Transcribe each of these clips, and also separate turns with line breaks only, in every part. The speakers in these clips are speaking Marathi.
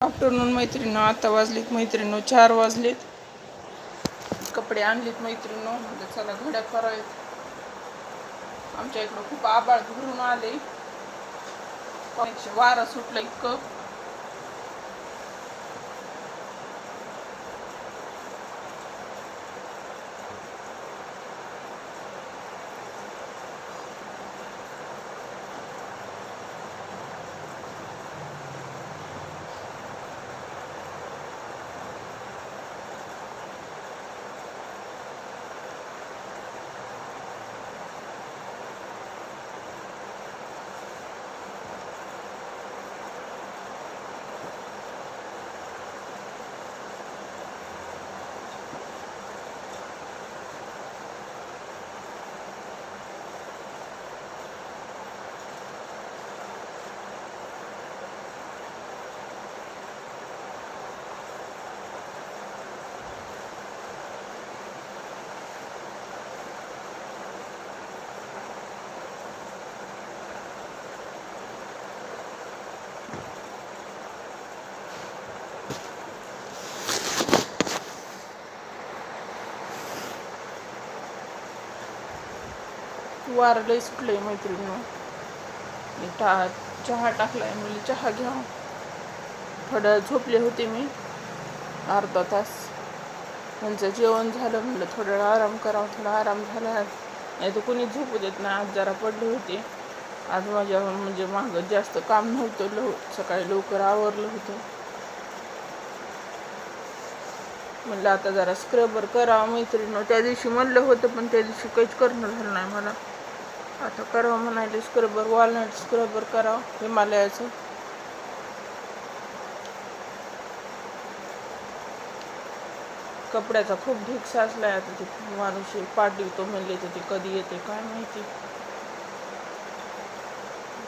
आफ्टरनून मैत्रिणी आता वाजलेत मैत्रिणी चार वाजलेत. कपडे आणलेत मैत्रिणी म्हणजे चला घड्या करायत आमच्या इकडं खूप आबाळ घरून आले वारा सुटलं इतकं. वार सुटलं आहे मैत्रिणी मी टा चहा टाकलाय म्हणजे चहा घ्या. थोडं झोपले होते मी अर्धा तास. त्यांचं जेवण झालं म्हणलं थोडं आराम करावं थोडा आराम झाला. नाही तर कोणी झोपू देत नाही आज जरा पडले होते. आज माझ्या म्हणजे मागं जास्त काम नव्हतं लव सकाळी लवकर आवरलं होतं. म्हणलं आता जरा स्क्रबर करावं मैत्रिणी त्या दिवशी म्हणलं होतं पण त्या दिवशी काहीच करणं झालं नाही मला. आता करावं म्हणाले स्क्रबर वॉलनट स्क्रबर करावं हिमालयाचं. कपड्याचा खूप ढीक साचलाय आता ते माणूस पाठवतो म्हणले तर ते कधी येते काय माहिती.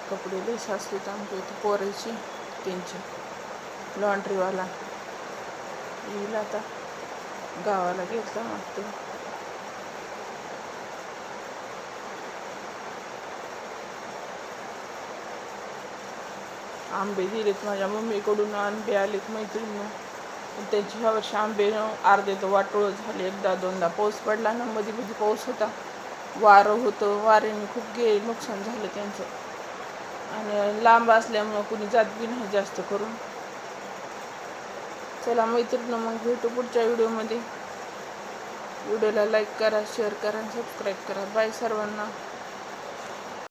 कपडे लई साचलेत आमच्या इथे पोरायची त्यांची. लॉन्ड्रीवाला येईल आता. गावाला घेतला मागतो आंबे दिलेत माझ्या मम्मीकडून आंबे आलेत मैत्रिणीनं. त्यांची ह्या वर्षी आंबे अर्धे तर वाटोळ झाले. एकदा दोनदा पाऊस पडला ना मध्ये मध्ये पाऊस होता. वारं होतं वाऱ्याने खूप गे नुकसान झालं त्यांचं. आणि लांब असल्यामुळं कुणी जात बी नाही जास्त करून. चला मैत्रिणी मग भेटू पुढच्या व्हिडिओमध्ये. व्हिडिओला लाईक करा शेअर करा आणि सबस्क्राईब करा. बाय सर्वांना.